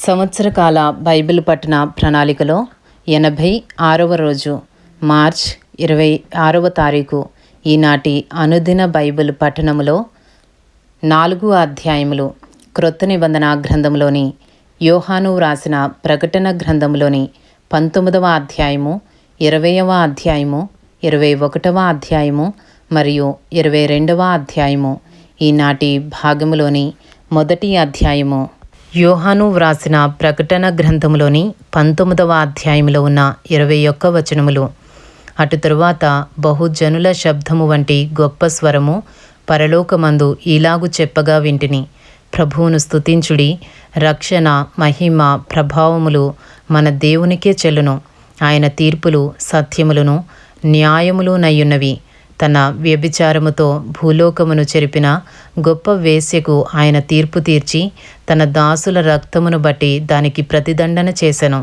సంవత్సరకాల Bible పట్టణ ప్రణాళికలో ఎనభై ఆరవ రోజు మార్చ్ ఇరవై ఆరవ తారీఖు ఈనాటి అనుదిన బైబిల్ పట్టణములో నాలుగు అధ్యాయములు క్రొత్త నిబంధన గ్రంథంలోని యోహాను వ్రాసిన ప్రకటన గ్రంథంలోని పంతొమ్మిదవ అధ్యాయము ఇరవయవ అధ్యాయము ఇరవై ఒకటవ అధ్యాయము మరియు ఇరవై రెండవ అధ్యాయము ఈనాటి భాగములోని మొదటి అధ్యాయము. యోహాను వ్రాసిన ప్రకటన గ్రంథములోని పంతొమ్మిదవ అధ్యాయంలో ఉన్న ఇరవై ఒక్క వచనములు. అటు తరువాత బహుజనుల శబ్దము వంటి గొప్ప స్వరము పరలోకమందు ఇలాగు చెప్పగా వింటిని. ప్రభువును స్తుతించుడి రక్షణ మహిమ ప్రభావములు మన దేవునికే చెల్లును. ఆయన తీర్పులు సత్యములను న్యాయములు నయ్యున్నవి. తన వ్యభిచారముతో భూలోకమును చెరిపిన గొప్ప వేశ్యకు ఆయన తీర్పు తీర్చి తన దాసుల రక్తమును బట్టి దానికి ప్రతిదండన చేశను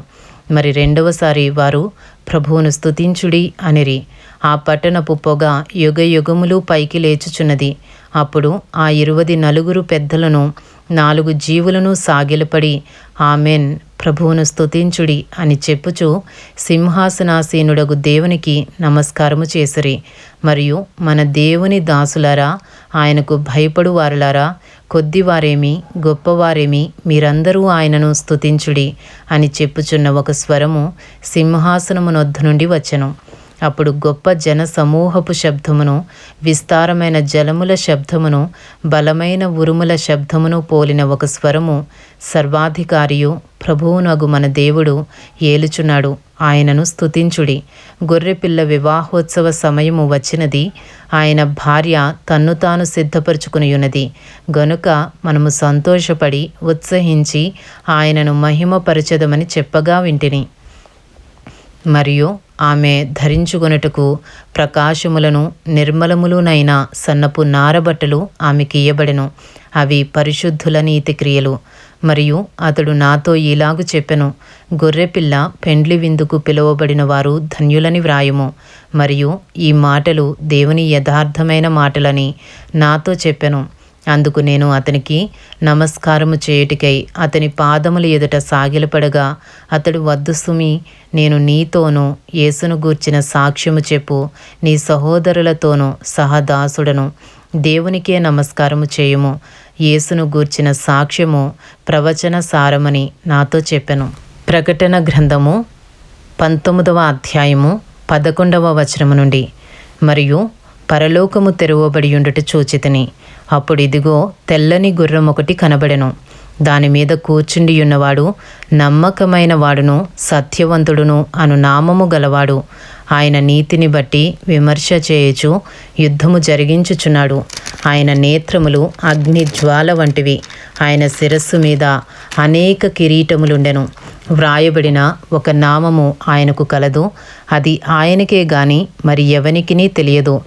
మరి రెండవసారి వారు ప్రభువును స్తుతించుడి అనిరి. ఆ పట్టణపు పొగ యుగ యుగములు పైకి లేచుచున్నది. అప్పుడు ఆ ఇరువది నలుగురు పెద్దలను నాలుగు జీవులను సాగిలపడి. ఆమెన్. ప్రభువును స్తుతించుడి అని చెప్పుచు సింహాసనాసీనుడగు దేవునికి నమస్కారము చేసిరి. మరియు మన దేవుని దాసులారా ఆయనకు భయపడు వారులారా కొద్దివారేమి గొప్పవారేమి మీరందరూ ఆయనను స్తుతించుడి అని చెప్పుచున్న ఒక స్వరము సింహాసనమునొద్దు నుండి వచ్చెను. అప్పుడు గొప్ప జన సమూహపు శబ్దమును విస్తారమైన జలముల శబ్దమును బలమైన ఉరుముల శబ్దమును పోలిన ఒక స్వరము సర్వాధికారియు ప్రభువునగు మన దేవుడు ఏలుచున్నాడు. ఆయనను స్తుతించుడి. గొర్రెపిల్ల వివాహోత్సవ సమయము వచ్చినది. ఆయన భార్య తన్ను తాను సిద్ధపరుచుకునియున్నది. గనుక మనము సంతోషపడి ఉత్సహించి ఆయనను మహిమపరచదమని చెప్పగా వింటిని. మరియు ఆమె ధరించుకొనుటకు ప్రకాశములను నిర్మలములునైన సన్నపు నారబట్టలు ఆమెకియ్యబడెను అవి పరిశుద్ధుల నీతి క్రియలు. మరియు అతడు నాతో ఇలాగు చెప్పెను గొర్రెపిల్ల పెండ్లి విందుకు పిలువబడిన వారు ధన్యులని వ్రాయుము. మరియు ఈ మాటలు దేవుని యథార్థమైన మాటలని నాతో చెప్పెను. అందుకు నేను అతనికి నమస్కారము చేయుటికై అతని పాదముల ఎదుట సాగిలపడగా అతడు వద్దు సుమి నేను నీతోనూ యేసును గూర్చిన సాక్ష్యము చెప్పు నీ సహోదరులతోనూ సహదాసుడను. దేవునికే నమస్కారము చేయుము. యేసును గూర్చిన సాక్ష్యము ప్రవచన సారమని నాతో చెప్పెను. ప్రకటన గ్రంథము పంతొమ్మిదవ అధ్యాయము పదకొండవ వచనము నుండి మరియు పరలోకము తెరవబడి ఉండుట చూచితిని. అప్పుడు ఇదిగో తెల్లని గుర్రం ఒకటి కనబడెను. దాని మీద నమ్మకమైన వాడును సత్యవంతుడును అను నామము గలవాడు. ఆయన నీతిని బట్టి విమర్శ చేయుచు యుద్ధము జరిగించుచున్నాడు. ఆయన నేత్రములు అగ్ని జ్వాల వంటివి. ఆయన శిరస్సు మీద అనేక కిరీటములుండెను. వ్రాయబడిన ఒక నామము ఆయనకు కలదు అది ఆయనకే గాని మరి ఎవనికిని తెలియదు.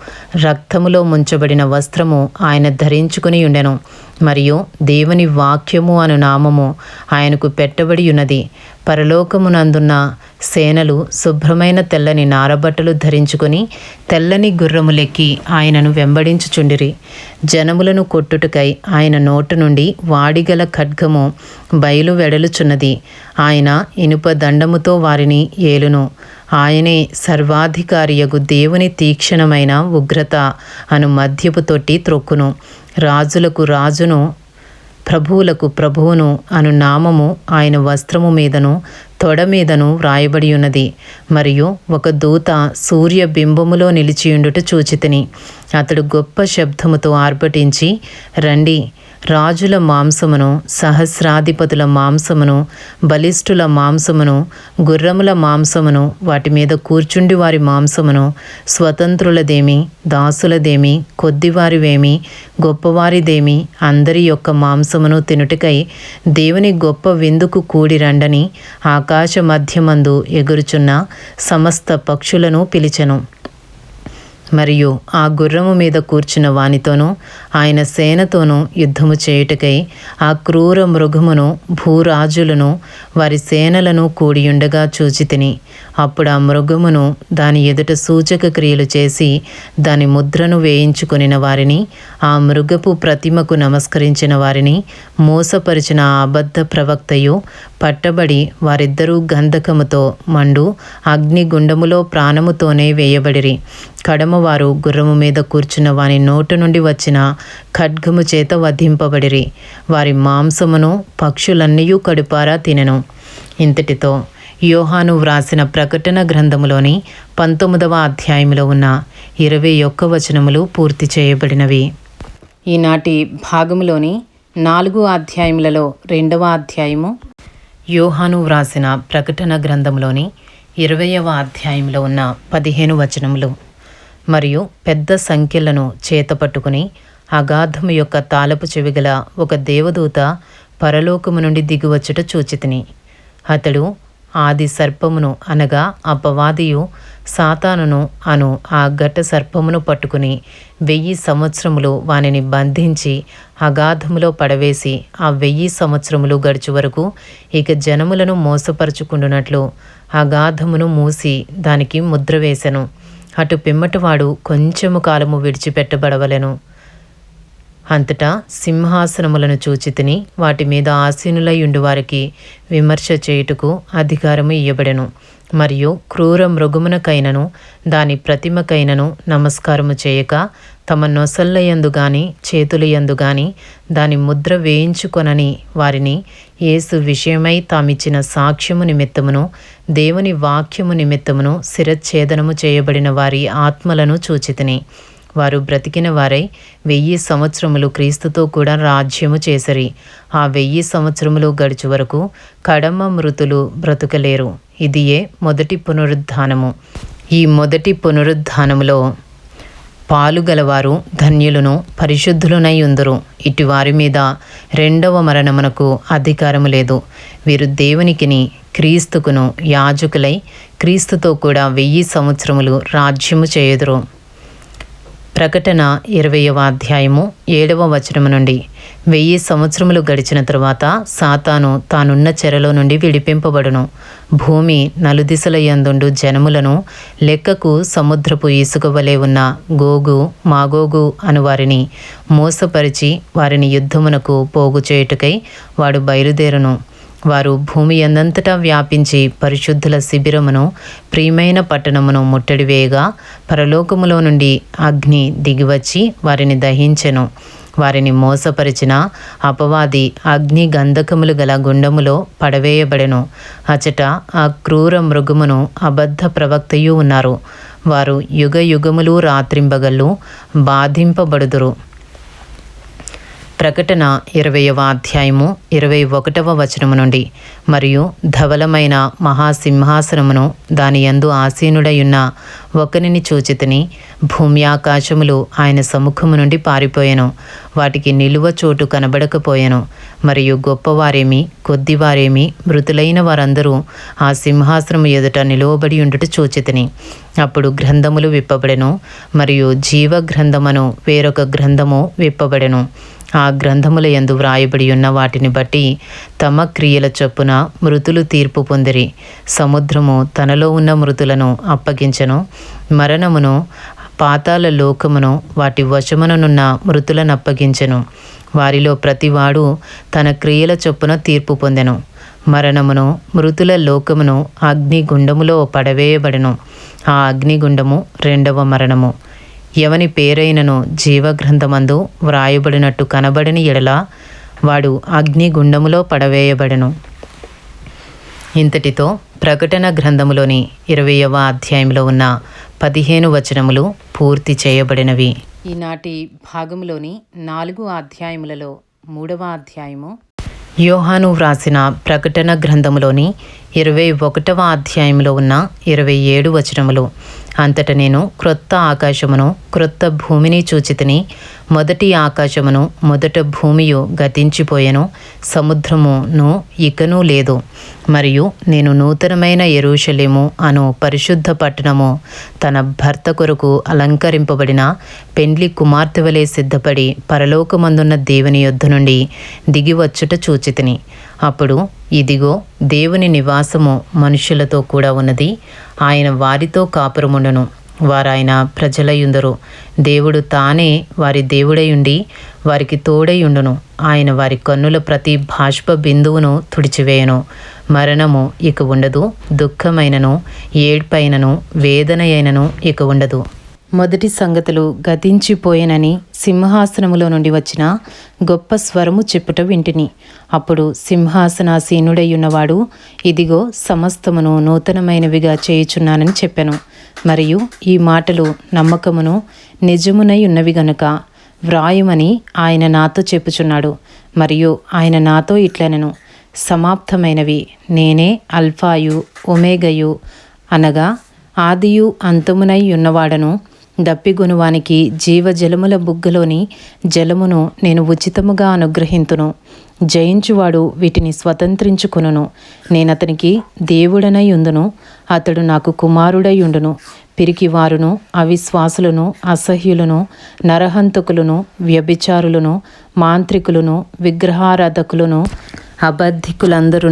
రక్తములో ముంచబడిన వస్త్రము ఆయన ధరించుకుని ఉండెను. మరియు దేవుని వాక్యము అను నామము ఆయనకు పెట్టబడి ఉన్నది. పరలోకమునందున్న సేనలు శుభ్రమైన తెల్లని నారబట్టలు ధరించుకొని తెల్లని గుర్రములెక్కి ఆయనను వెంబడించుచుండిరి. జనములను కొట్టుటకై ఆయన నోటు నుండి వాడిగల ఖడ్గము బయలు వెడలుచున్నది. ఆయన ఇనుప దండముతో వారిని ఏలును. ఆయనే సర్వాధికారియగు దేవుని తీక్షణమైన ఉగ్రత అను మద్యపు తొట్టి త్రొక్కును. రాజులకు రాజును ప్రభువులకు ప్రభువును అను నామము ఆయన వస్త్రము మీదను తొడ మీదను వ్రాయబడి ఉన్నది మరియు ఒక దూత సూర్య బింబములో నిలిచియుండుట చూచితిని. అతడు గొప్ప శబ్దముతో ఆర్భటించి రండి రాజుల మాంసమును సహస్రాధిపతుల మాంసమును బలిష్ఠుల మాంసమును గుర్రముల మాంసమును వాటి మీద కూర్చుండి వారి మాంసమును స్వతంత్రులదేమి దాసులదేమి కొద్దివారివేమి గొప్పవారిదేమి అందరి యొక్క మాంసమును తినుటకై దేవుని గొప్ప విందుకు కూడి రండని ఆకాశ మధ్యమందు ఎగురుచున్న సమస్త పక్షులను పిలిచెను. మరియు ఆ గుర్రము మీద కూర్చున్న వానితోనూ ఆయన సేనతోనూ యుద్ధము చేయుటకై ఆ క్రూర మృగమును భూరాజులను వారి సేనలను కూడియుండగా చూచి తిని అప్పుడు ఆ మృగమును దాని ఎదుట సూచక క్రియలు చేసి దాని ముద్రను వేయించుకునిన వారిని ఆ మృగపు ప్రతిమకు నమస్కరించిన వారిని మోసపరిచిన ఆ అబద్ధ ప్రవక్తయు పట్టబడి వారిద్దరూ గంధకముతో మండు అగ్నిగుండములో ప్రాణముతోనే వేయబడిరి. కడమవారు గుర్రము మీద కూర్చున్న వాని నోటు నుండి వచ్చిన ఖడ్గము చేత వధింపబడిరి. వారి మాంసమును పక్షులన్నయూ కడుపారా తినెను. ఇంతటితో యోహాను వ్రాసిన ప్రకటన గ్రంథములోని పంతొమ్మిదవ అధ్యాయంలో ఉన్న ఇరవై ఒక్క వచనములు పూర్తి చేయబడినవి. ఈనాటి భాగములోని నాలుగు అధ్యాయములలో రెండవ అధ్యాయము యోహాను వ్రాసిన ప్రకటన గ్రంథంలోని ఇరవయవ అధ్యాయంలో ఉన్న పదిహేను వచనములు. మరియు పెద్ద సంఖ్యలను చేతపట్టుకుని అగాధము యొక్క తాళపు చెవిగల ఒక దేవదూత పరలోకము నుండి దిగువచ్చుట చూచితిని. అతడు ఆది సర్పమును అనగా అపవాదియు సాతానును అను ఆ ఘట సర్పమును పట్టుకుని వెయ్యి సంవత్సరములు వానిని బంధించి అగాధములో పడవేసి ఆ వెయ్యి సంవత్సరములు గడిచి వరకు ఇక జనములను మోసపరుచుకుంటున్నట్లు అగాధమును మూసి దానికి ముద్ర వేసెను. అటు పిమ్మటివాడు కొంచెము కాలము విడిచిపెట్టబడవలెను. అంతటా సింహాసనములను చూచితిని వాటి మీద ఆసీనులై వారికి విమర్శ చేయుటకు అధికారము ఇయ్యబడెను. మరియు క్రూర మృగమునకైనను దాని ప్రతిమకైనను నమస్కారము చేయక తమ నొసల్లయందు గాని చేతులయందు గాని దాని ముద్ర వేయించుకొనని వారిని యేసు విషయమై తామిచ్చిన సాక్ష్యము నిమిత్తమును దేవుని వాక్యము నిమిత్తమును శిరచ్ఛేదనము చేయబడిన వారి ఆత్మలను చూచితిని వారు బ్రతికిన వారై వెయ్యి సంవత్సరములు క్రీస్తుతో కూడా రాజ్యము చేసరి. ఆ వెయ్యి సంవత్సరములు గడుచు వరకు కడమ మృతులు బ్రతుకలేరు. ఇదియే మొదటి పునరుద్ధానము. ఈ మొదటి పునరుద్ధానములో పాలుగలవారు ధన్యులను పరిశుద్ధులునై ఉందరు. ఇటువారి మీద రెండవ మరణమునకు అధికారము లేదు. వీరు దేవునికిని క్రీస్తుకును యాజకులై క్రీస్తుతో కూడా వెయ్యి సంవత్సరములు రాజ్యము చేయుదురు. ప్రకటన ఇరవయవ అధ్యాయము ఏడవ వచనము నుండి. వెయ్యి సంవత్సరములు గడిచిన తరువాత సాతాను తానున్న చెరలో నుండి విడిపింపబడును. భూమి నలుదిశల యందుండు జనములను లెక్కకు సముద్రపు ఇసుక వలె ఉన్న గోగు మాగోగు అను వారిని మోసపరిచి వారిని యుద్ధమునకు పోగు చేయుటకై వాడు బయలుదేరును. వారు భూమి ఎందంతటా వ్యాపించి పరిశుద్ధుల శిబిరమును ప్రియమైన పట్టణమును ముట్టడివేయగా పరలోకములో నుండి అగ్ని దిగివచ్చి వారిని దహించెను. వారిని మోసపరిచిన అపవాది అగ్ని గంధకములు గల గుండములో పడవేయబడెను. అచట ఆ క్రూర మృగమును అబద్ధ ప్రవక్తయు ఉన్నారు. వారు యుగ యుగములు రాత్రింబగళ్ళు బాధింపబడుదురు. ప్రకటన ఇరవయవ అధ్యాయము ఇరవై ఒకటవ వచనము నుండి. మరియు ధవలమైన మహాసింహాసనమును దాని యందు ఆసీనుడయున్న ఒకనిని చూచితిని భూమి ఆకాశములు ఆయన సముఖము నుండి పారిపోయెను. వాటికి నిలువ చోటు కనబడకపోయెను. మరియు గొప్పవారేమి కొద్దివారేమి మృతులైన వారందరూ ఆ సింహాసనము ఎదుట నిలువబడి ఉండుట చూచితిని. అప్పుడు గ్రంథములు విప్పబడెను మరియు జీవ గ్రంథమను వేరొక గ్రంథము విప్పబడెను. ఆ గ్రంథముల యందు వ్రాయబడి ఉన్న వాటిని బట్టి తమ క్రియల చొప్పున మృతులు తీర్పు పొందిరి. సముద్రము తనలో ఉన్న మృతులను అప్పగించెను. మరణమును పాతాల లోకమును వాటి వశముననున్న మృతులను అప్పగించెను. వారిలో ప్రతివాడు తన క్రియల చొప్పున తీర్పు పొందెను. మరణమును మృతుల లోకమును అగ్నిగుండములో పడవేయబడెను. ఆ అగ్నిగుండము రెండవ మరణము. ఎవని పేరైనను జీవగ్రంథమందు వ్రాయబడినట్టు కనబడని ఎడల వాడు అగ్నిగుండములో పడవేయబడెను. ఇంతటితో ప్రకటన గ్రంథములోని ఇరవయవ అధ్యాయంలో ఉన్న పదిహేను వచనములు పూర్తి చేయబడినవి. ఈనాటి భాగంలోని నాలుగు అధ్యాయములలో మూడవ అధ్యాయము. యోహాను వ్రాసిన ప్రకటన గ్రంథములోని ఇరవై ఒకటవ అధ్యాయంలో ఉన్న ఇరవై ఏడు వచనములు అంతట నేను క్రొత్త ఆకాశమును క్రొత్త భూమిని చూచితిని. మొదటి ఆకాశమును మొదట భూమియు గతించిపోయెను. సముద్రమును ఇకనూ లేదు. మరియు నేను నూతనమైన ఎరుషలేము అను పరిశుద్ధ పట్టణము తన భర్త కొరకు అలంకరింపబడిన పెండ్లి కుమార్తె వలె సిద్ధపడి పరలోకమందున్న దేవుని యొద్ద నుండి దిగివచ్చుట చూచితిని. అప్పుడు ఇదిగో దేవుని నివాసము మనుషులతో కూడా ఉన్నది. ఆయన వారితో కాపురముండను. వారాయన ప్రజలయుందరు. దేవుడు తానే వారి దేవుడయుండి వారికి తోడయుండును. ఆయన వారి కన్నుల ప్రతి బాష్ప బిందువును తుడిచివేయను. మరణము ఇక ఉండదు దుఃఖమైనను ఏడ్పైనను వేదన అయినను ఇక ఉండదు. మొదటి సంగతులు గతించిపోయినని సింహాసనములో నుండి వచ్చిన గొప్ప స్వరము చెప్పుట వింటిని. అప్పుడు సింహాసనాసీనుడయ్యున్నవాడు ఇదిగో సమస్తమును నూతనమైనవిగా చేయుచున్నానని చెప్పాను. మరియు ఈ మాటలు నమ్మకమును నిజమునై ఉన్నవి గనుక వ్రాయమని ఆయన నాతో చెప్పుచున్నాడు. మరియు ఆయన నాతో ఇట్లనెను సమాప్తమైనవి నేనే అల్ఫాయు ఒమేగయు అనగా ఆదియు అంతమునై ఉన్నవాడను దప్పిగొనువానికి జీవజలముల బుగ్గలోని జలమును నేను ఉచితముగా అనుగ్రహింతును. జయించువాడు వీటిని స్వతంత్రించుకును నేనతనికి దేవుడనై ఉందును అతడు నాకు కుమారుడై ఉండును పిరికివారును అవిశ్వాసులను అసహ్యులను నరహంతకులను వ్యభిచారులను మాంత్రికులను విగ్రహారాధకులను అబద్ధికులందరూ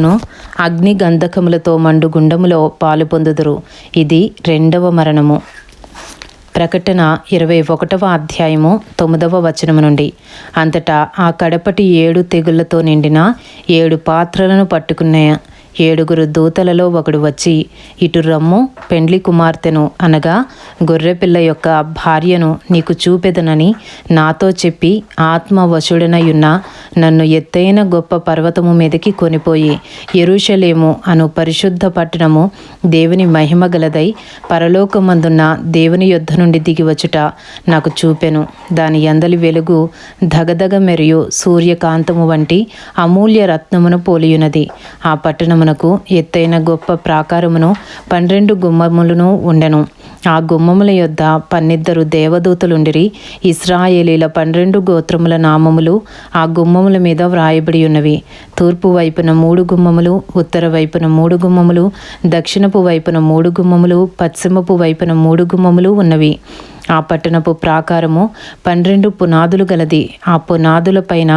అగ్ని గంధకములతో మండు గుండములో పాలు పొందుదురు ఇది రెండవ మరణము. ప్రకటన ఇరవై ఒకటవ అధ్యాయము తొమ్మిదవ వచనము నుండి. అంతటా ఆ కడపటి ఏడు తెగుళ్ళతో నిండిన ఏడు పాత్రలను పట్టుకున్న ఏడుగురు దూతలలో ఒకడు వచ్చి ఇటు రమ్ము పెండ్లి కుమార్తెను అనగా గొర్రెపిల్ల యొక్క భార్యను నీకు చూపెదనని నాతో చెప్పి ఆత్మవశుడనయున్న నన్ను ఎత్తైన గొప్ప పర్వతము మీదకి కొనిపోయి ఎరుషలేము అను పరిశుద్ధ పట్టణము దేవుని మహిమ గలదై పరలోకమందున్న దేవుని యొద్ధ నుండి దిగివచ్చుట నాకు చూపెను. దాని ఎందలి వెలుగు దగదగ మెరియు సూర్యకాంతము వంటి అమూల్య రత్నమును పోలియున్నది. ఆ పట్టణమునకు ఎత్తైన గొప్ప ప్రాకారమును పన్నెండు గుమ్మములను ఉండెను. ఆ గుమ్మముల యొద్ద పన్నిద్దరు దేవదూతలుండిరి. ఇస్రాయేలీల పన్నెండు గోత్రముల నామములు ఆ గుమ్మముల మీద వ్రాయబడి ఉన్నవి. తూర్పు వైపున మూడు గుమ్మములు ఉత్తర వైపున మూడు గుమ్మములు దక్షిణపు వైపున మూడు గుమ్మములు పశ్చిమపు వైపున మూడు గుమ్మములు ఉన్నవి. ఆ పట్టణపు ప్రాకారము పన్నెండు పునాదులు గలది. ఆ పునాదుల పైన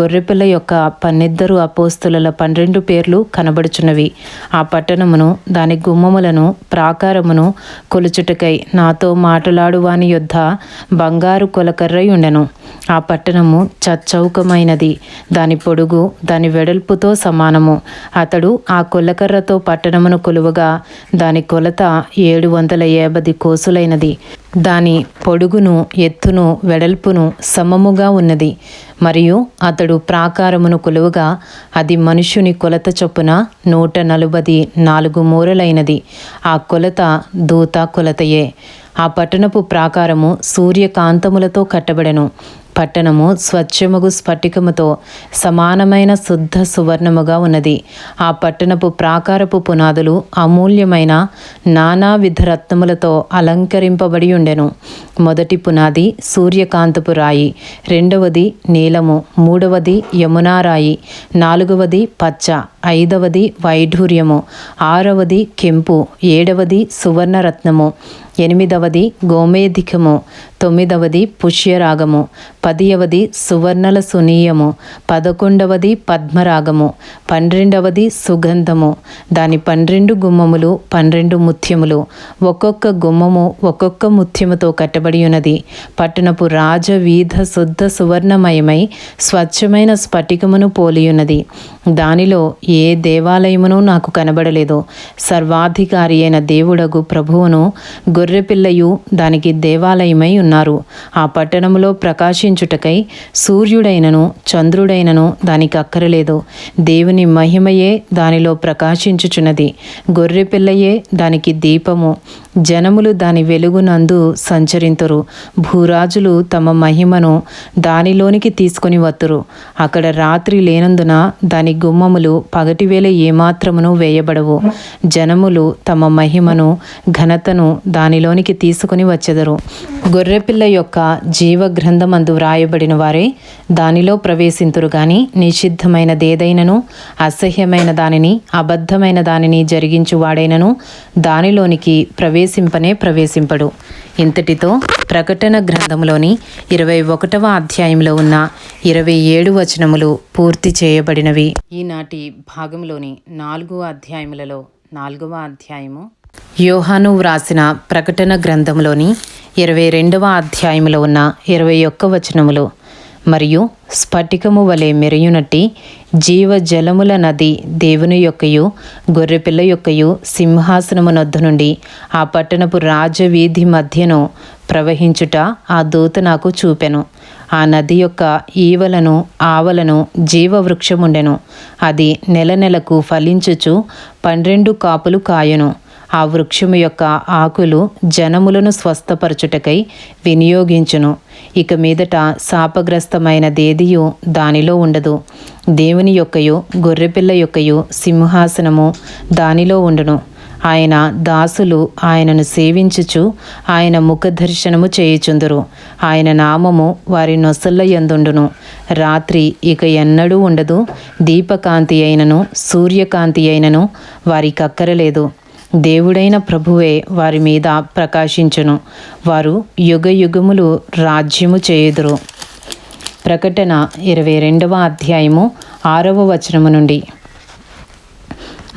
గొర్రెపిల్ల యొక్క పన్నిద్దరు అపోస్తుల పన్నెండు పేర్లు కనబడుచున్నవి. ఆ పట్టణమును దాని గుమ్మములను ప్రాకారమును కొలుచుటకై నాతో మాటలాడువాని యుద్ధ యొద్ద బంగారు కొలకర్రై ఉండెను ఆ పట్టణము చచ్చౌకమైనది. దాని పొడుగు దాని వెడల్పుతో సమానము. అతడు ఆ కొల్లకర్రతో పట్టణమును కొలువగా దాని కొలత ఏడు వందల యాభై కోసులైనది. దాని పొడుగును ఎత్తును వెడల్పును సమముగా ఉన్నది. మరియు అతడు ప్రాకారమును కొలువగా అది మనుష్యుని కొలత చొప్పున నూట నలుబది నాలుగు మూరలైనది. ఆ కొలత దూత కొలతయే. ఆ పట్టణపు ప్రాకారము సూర్యకాంతములతో కట్టబడెను. పట్టణము స్వచ్ఛముగు స్ఫటికముతో సమానమైన శుద్ధ సువర్ణముగా ఉన్నది. ఆ పట్టణపు ప్రాకారపు పునాదులు అమూల్యమైన నానావిధ రత్నములతో అలంకరింపబడి ఉండెను. మొదటి పునాది సూర్యకాంతపు రాయి రెండవది నీలము మూడవది యమునారాయి నాలుగవది పచ్చ ఐదవది వైఢూర్యము ఆరవది కెంపు ఏడవది సువర్ణరత్నము ఎనిమిదవది గోమేధికము తొమ్మిదవది పుష్యరాగము పదియవది సువర్ణల సునీయము పదకొండవది పద్మరాగము పన్నెండవది సుగంధము. దాని పన్నెండు గుమ్మములు పన్నెండు ముత్యములు. ఒక్కొక్క గుమ్మము ఒక్కొక్క ముత్యముతో కట్టబడి ఉన్నది పట్టణపు రాజవీధ శుద్ధ సువర్ణమయమై స్వచ్ఛమైన స్ఫటికమును పోలియున్నది. దానిలో ఏ దేవాలయమును నాకు కనబడలేదు. సర్వాధికారి అయిన దేవుడగు ప్రభువును గొర్రెపిల్లయు దానికి దేవాలయమై ఉన్నారు. ఆ పట్టణములో ప్రకాశించుటకై సూర్యుడైనను చంద్రుడైనను దానికి అక్కరలేదు. దేవుని మహిమయే దానిలో ప్రకాశించుచున్నది. గొర్రెపిల్లయే దానికి దీపము. జనములు దాని వెలుగునందు సంచరింతురు. భూరాజులు తమ మహిమను దానిలోనికి తీసుకొని వత్తురు. అక్కడ రాత్రి లేనందున దాని గుమ్మములు పగటివేళ ఏమాత్రమును వేయబడవు. జనములు తమ మహిమను ఘనతను దానిలోనికి తీసుకుని వచ్చెదరు. గొర్రెపిల్ల యొక్క జీవ గ్రంథమందు వ్రాయబడిన వారే దానిలో ప్రవేశింతురు గాని నిషిద్ధమైనదేదైనను అసహ్యమైన దానిని అబద్ధమైన దానిని జరిగించువాడైనను వాడైనను దానిలోనికి ప్రవేశింపనే ప్రవేశింపడు. ఇంతటితో ప్రకటన గ్రంథంలోని ఇరవై ఒకటవ అధ్యాయంలో ఉన్న ఇరవై ఏడు వచనములు పూర్తి చేయబడినవి. ఈనాటి భాగంలోని నాలుగో అధ్యాయములలో నాలుగవ అధ్యాయము. యోహాను వ్రాసిన ప్రకటన గ్రంథంలోని ఇరవై రెండవ అధ్యాయములో ఉన్న ఇరవై ఒక్క వచనములు. మరియు స్ఫటికము వలె మెరయునట్టి జీవజలముల నది దేవుని యొక్కయు గొర్రెపిల్ల యొక్కయు సింహాసనమునొద్దు నుండి ఆ పట్టణపు రాజవీధి మధ్యను ప్రవహించుట ఆ దూత నాకు చూపెను. ఆ నది యొక్క ఈవలను ఆవలను జీవవృక్షముండెను. అది నెల నెలకు ఫలించుచు పన్నెండు కాపులు కాయను. ఆ వృక్షము యొక్క ఆకులు జనములను స్వస్థపరచుటకై వినియోగించును. ఇక మీదట శాపగ్రస్తమైన దేదియు దానిలో ఉండదు. దేవుని యొక్కయు గొర్రెపిల్ల యొక్కయు సింహాసనము దానిలో ఉండును. ఆయన దాసులు ఆయనను సేవించుచు ఆయన ముఖ దర్శనము చేయుచుందురు. ఆయన నామము వారి నొసల్ల యందుండును. రాత్రి ఇక ఎన్నడూ ఉండదు. దీపకాంతి అయినను సూర్యకాంతి అయినను వారికి అక్కరలేదు. దేవుడైన ప్రభువే వారి మీద ప్రకాశించును. వారు యుగ యుగములు రాజ్యము చేయుదురు. ప్రకటన ఇరవై రెండవ అధ్యాయము ఆరవ వచనము నుండి.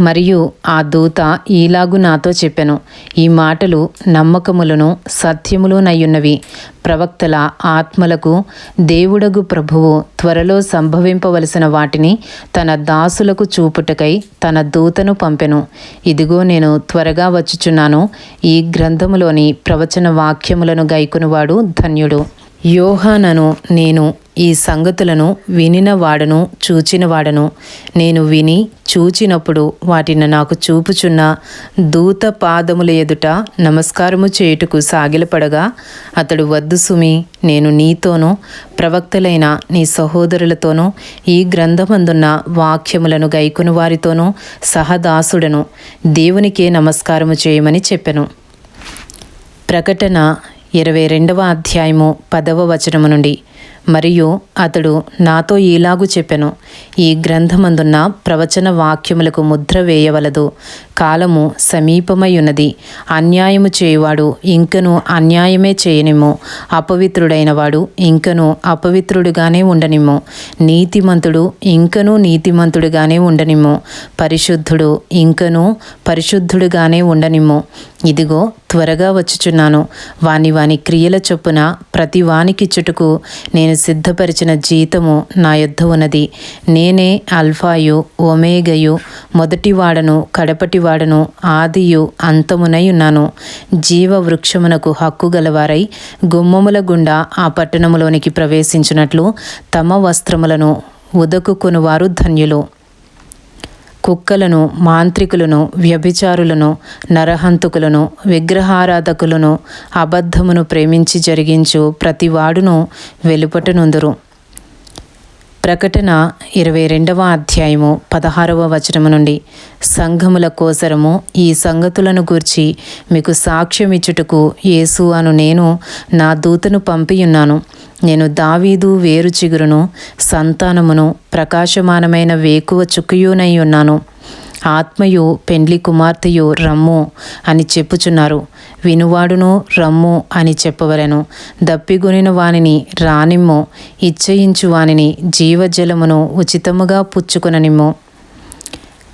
మరియు ఆ దూత ఈలాగు నాతో చెప్పెను ఈ మాటలు నమ్మకములను సత్యములునయ్యున్నవి. ప్రవక్తల ఆత్మలకు దేవుడగు ప్రభువు త్వరలో సంభవింపవలసిన వాటిని తన దాసులకు చూపుటకై తన దూతను పంపెను. ఇదిగో నేను త్వరగా వచ్చుచున్నాను ఈ గ్రంథములోని ప్రవచన వాక్యములను గైకునివాడు ధన్యుడు. యోహానను నేను ఈ సంగతులను వినిన వాడను చూచిన వాడను. నేను విని చూచినప్పుడు వాటిని నాకు చూపుచున్న దూత పాదముల ఎదుట నమస్కారము చేయుటకు సాగిలపడగా అతడు వద్దు సుమి నేను నీతోనూ ప్రవక్తలైన నీ సహోదరులతోనూ ఈ గ్రంథమందున్న వాక్యములను గైకుని వారితోనూ సహదాసుడను దేవునికే నమస్కారము చేయమని చెప్పెను. ప్రకటన ఇరవై రెండవ అధ్యాయము పదవ వచనము నుండి. మరియు అతడు నాతో ఈలాగు చెప్పెను ఈ గ్రంథమందున్న ప్రవచన వాక్యములకు ముద్ర వేయవలదు. కాలము సమీపమయున్నది అన్యాయము చేయువాడు ఇంకను అన్యాయమే చేయనిమ్ము. అపవిత్రుడైన వాడు ఇంకను అపవిత్రుడుగానే ఉండనిమ్ము. నీతిమంతుడు ఇంకను నీతిమంతుడుగానే ఉండనిమ్ము. పరిశుద్ధుడు ఇంకను పరిశుద్ధుడుగానే ఉండనిమ్ము. ఇదిగో త్వరగా వచ్చుచున్నాను. వాని వాని క్రియల చొప్పున ప్రతి వానికిచ్చుటకు నేను సిద్ధపరిచిన జీతము నా యొద్ద ఉన్నది. నేనే అల్ఫాయు ఒమేగయు మొదటివాడను కడపటివాడను ఆదియు అంతమునై ఉన్నాను. జీవ వృక్షమునకు హక్కు గలవారై గుమ్మముల గుండా ఆ పట్టణములోనికి ప్రవేశించినట్లు తమ వస్త్రములను ఉదకుకొనువారు ధన్యులు. కుక్కలను మాంత్రికులను వ్యభిచారులను నరహంతుకులను విగ్రహారాధకులను అబద్ధమును ప్రేమించి జరిగించు ప్రతివాడును వెలుపటనుందురు ప్రకటన ఇరవై రెండవ అధ్యాయము పదహారవ వచనము నుండి. సంఘముల కోసరము ఈ సంగతులను గూర్చి మీకు సాక్ష్యమిచ్చుటకు యేసు అను నేను నా దూతను పంపియున్నాను. నేను దావీదు వేరు చిగురును సంతానమును ప్రకాశమానమైన వేకువ చుక్కయునై ఉన్నాను. ఆత్మయు పెండ్లి కుమార్తెయు రమ్ము అని చెప్పుచున్నారు. వినువాడును రమ్ము అని చెప్పవలెను. దప్పిగొనిన వానిని రానిమ్ము ఇచ్చయించు వానిని జీవజలమును ఉచితముగా పుచ్చుకుననిమ్మో.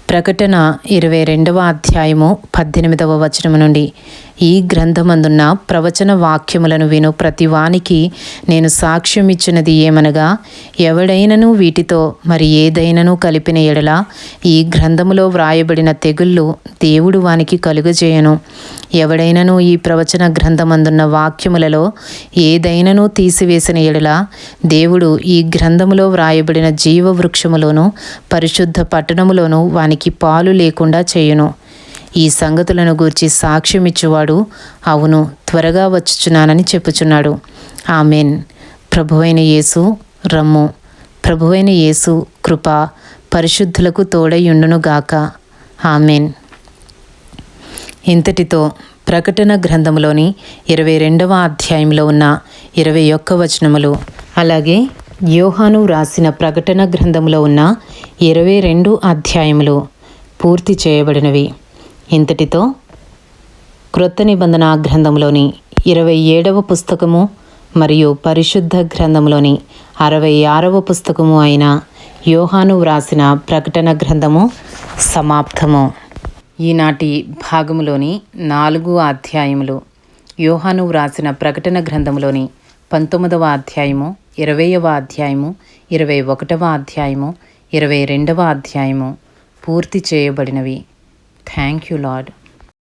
ప్రకటన ఇరవై రెండవ అధ్యాయము పద్దెనిమిదవ వచనము నుండి. ఈ గ్రంథమందున్న ప్రవచన వాక్యములను విను. ప్రతి వానికి నేను సాక్ష్యం ఇచ్చినది ఏమనగా ఎవడైనను వీటితో మరి ఏదైనను కలిపిన ఎడల ఈ గ్రంథములో వ్రాయబడిన తెగుళ్ళు దేవుడు వానికి కలుగజేయను. ఎవడైనను ఈ ప్రవచన గ్రంథమందున్న వాక్యములలో ఏదైనను తీసివేసిన ఎడల దేవుడు ఈ గ్రంథములో వ్రాయబడిన జీవ వృక్షములోను పరిశుద్ధ పట్టణములోను వానికి పాలు లేకుండా చేయును. ఈ సంగతులను గూర్చి సాక్ష్యమిచ్చువాడు అవును త్వరగా వచ్చుచున్నానని చెప్పుచున్నాడు. ఆమెన్. ప్రభువైన యేసు రమ్ము. ప్రభువైన యేసు కృప పరిశుద్ధులకు తోడయుండునుగాక ఆమెన్. ఇంతటితో ప్రకటన గ్రంథంలోని ఇరవై రెండవ అధ్యాయంలో ఉన్న ఇరవై ఒక్క వచనములు అలాగే యోహాను రాసిన ప్రకటన గ్రంథంలో ఉన్న ఇరవై రెండు అధ్యాయములు పూర్తి చేయబడినవి. ఇంతటితో క్రొత్త నిబంధన గ్రంథంలోని ఇరవై ఏడవ పుస్తకము మరియు పరిశుద్ధ గ్రంథంలోని అరవై ఆరవ పుస్తకము అయిన యోహాను వ్రాసిన ప్రకటన గ్రంథము సమాప్తము. ఈనాటి భాగములోని నాలుగు అధ్యాయములు యోహాను వ్రాసిన ప్రకటన గ్రంథంలోని పంతొమ్మిదవ అధ్యాయము ఇరవైవ అధ్యాయము ఇరవై ఒకటవ అధ్యాయము ఇరవై రెండవ అధ్యాయము పూర్తి చేయబడినవి. Thank you, Lord.